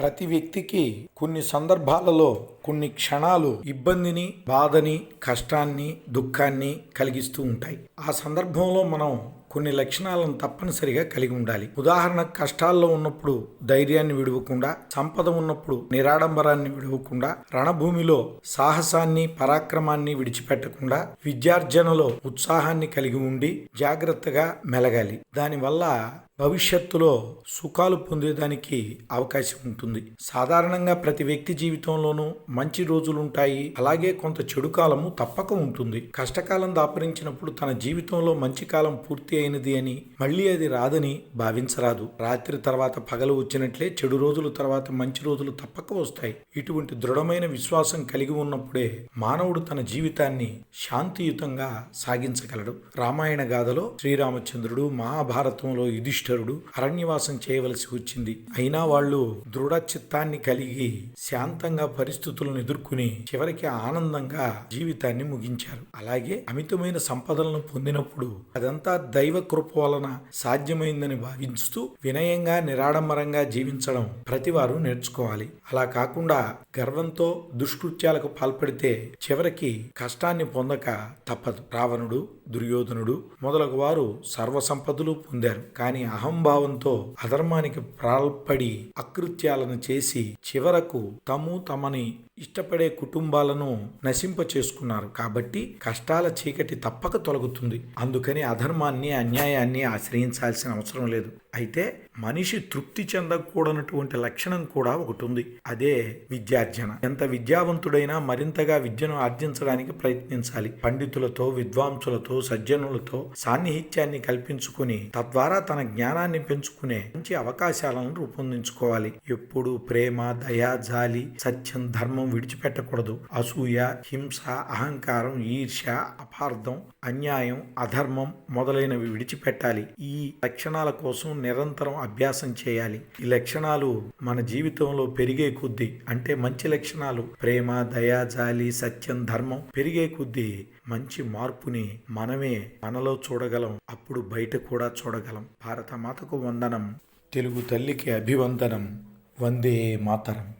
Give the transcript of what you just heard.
ప్రతి వ్యక్తికి కొన్ని సందర్భాలలో కొన్ని క్షణాలు ఇబ్బందిని బాధని కష్టాన్ని దుఃఖాన్ని కలిగిస్తూ ఉంటాయి. ఆ సందర్భంలో మనం కొన్ని లక్షణాలను తప్పనిసరిగా కలిగి ఉండాలి. ఉదాహరణ కష్టాల్లో ఉన్నప్పుడు ధైర్యాన్ని విడవకుండా సంపద ఉన్నప్పుడు నిరాడంబరాన్ని విడవకుండా రణభూమిలో సాహసాన్ని పరాక్రమాన్ని విడిచిపెట్టకుండా విద్యార్జనలో ఉత్సాహాన్ని కలిగి ఉండి జాగ్రత్తగా మెలగాలి. దానివల్ల భవిష్యత్తులో సుఖాలు పొందేదానికి అవకాశం ఉంటుంది. సాధారణంగా ప్రతి వ్యక్తి జీవితంలోనూ మంచి రోజులుంటాయి. అలాగే కొంత చెడు కాలము తప్పక ఉంటుంది. కష్టకాలం దాపరించినప్పుడు తన జీవితంలో మంచి కాలం పూర్తి అయినది అని మళ్ళీ అది రాదని భావించరాదు. రాత్రి తర్వాత పగలు వచ్చినట్లే చెడు రోజుల తర్వాత మంచి రోజులు తప్పక వస్తాయి. ఇటువంటి దృఢమైన విశ్వాసం కలిగి ఉన్నప్పుడే మానవుడు తన జీవితాన్ని శాంతియుతంగా సాగించగలడు. రామాయణ గాథలో శ్రీరామచంద్రుడు మహాభారతంలో యుధిష్ఠరుడు అరణ్యవాసం చేయవలసి వచ్చింది. అయినా వాళ్ళు దృఢ చిత్తాన్ని కలిగి శాంతంగా పరిస్థితులను ఎదుర్కొని చివరికి ఆనందంగా జీవితాన్ని ముగించారు. అలాగే అమితమైన సంపదలను పొందినప్పుడు అదంతా దైవ కృప వలన సాధ్యమైందని భావిస్తూ వినయంగా నిరాడంబరంగా జీవించడం ప్రతివారు నేర్చుకోవాలి. అలా కాకుండా గర్వంతో దుష్కృత్యాలకు పాల్పడితే చివరికి కష్టాన్ని పొందక తప్పదు. రావణుడు దుర్యోధనుడు మొదలగు వారు సర్వసంపదలు పొందారు. కానీ అహంభావంతో అధర్మానికి ప్రాల్పడి అకృత్యాలను చేసి చివరకు తము తమని ఇష్టపడే కుటుంబాలను నశింప చేసుకున్నారు కాబట్టి కష్టాల చీకటి తప్పక తొలగుతుంది. అందుకని అధర్మాన్ని అన్యాయాన్ని ఆశ్రయించాల్సిన అవసరం లేదు. అయితే మనిషి తృప్తి చెందకూడనటువంటి లక్షణం కూడా ఒకటి ఉంది అదే విద్యార్జన. ఎంత విద్యావంతుడైనా మరింతగా విద్యను ఆర్జించడానికి ప్రయత్నించాలి. పండితులతో విద్వాంసులతో సజ్జనులతో సాన్నిహిత్యాన్ని కల్పించుకుని తద్వారా తన జ్ఞానాన్ని పెంచుకునే మంచి అవకాశాలను రూపొందించుకోవాలి. ఎప్పుడు ప్రేమ దయ జాలి సత్యం ధర్మం విడిచిపెట్టకూడదు. అసూయ హింస అహంకారం ఈర్ష్య అపార్థం అన్యాయం అధర్మం మొదలైనవి విడిచిపెట్టాలి. ఈ లక్షణాల కోసం నిరంతరం అభ్యాసం చేయాలి. ఈ లక్షణాలు మన జీవితంలో పెరిగే కొద్దీ అంటే మంచి లక్షణాలు ప్రేమ దయ జాలి సత్యం ధర్మం పెరిగే కొద్దీ మంచి మార్పుని మనమే మనలో చూడగలం అప్పుడు బయట కూడా చూడగలం. భారత మాతకు వందనం తెలుగు తల్లికి అభివందనం వందే మాతరం.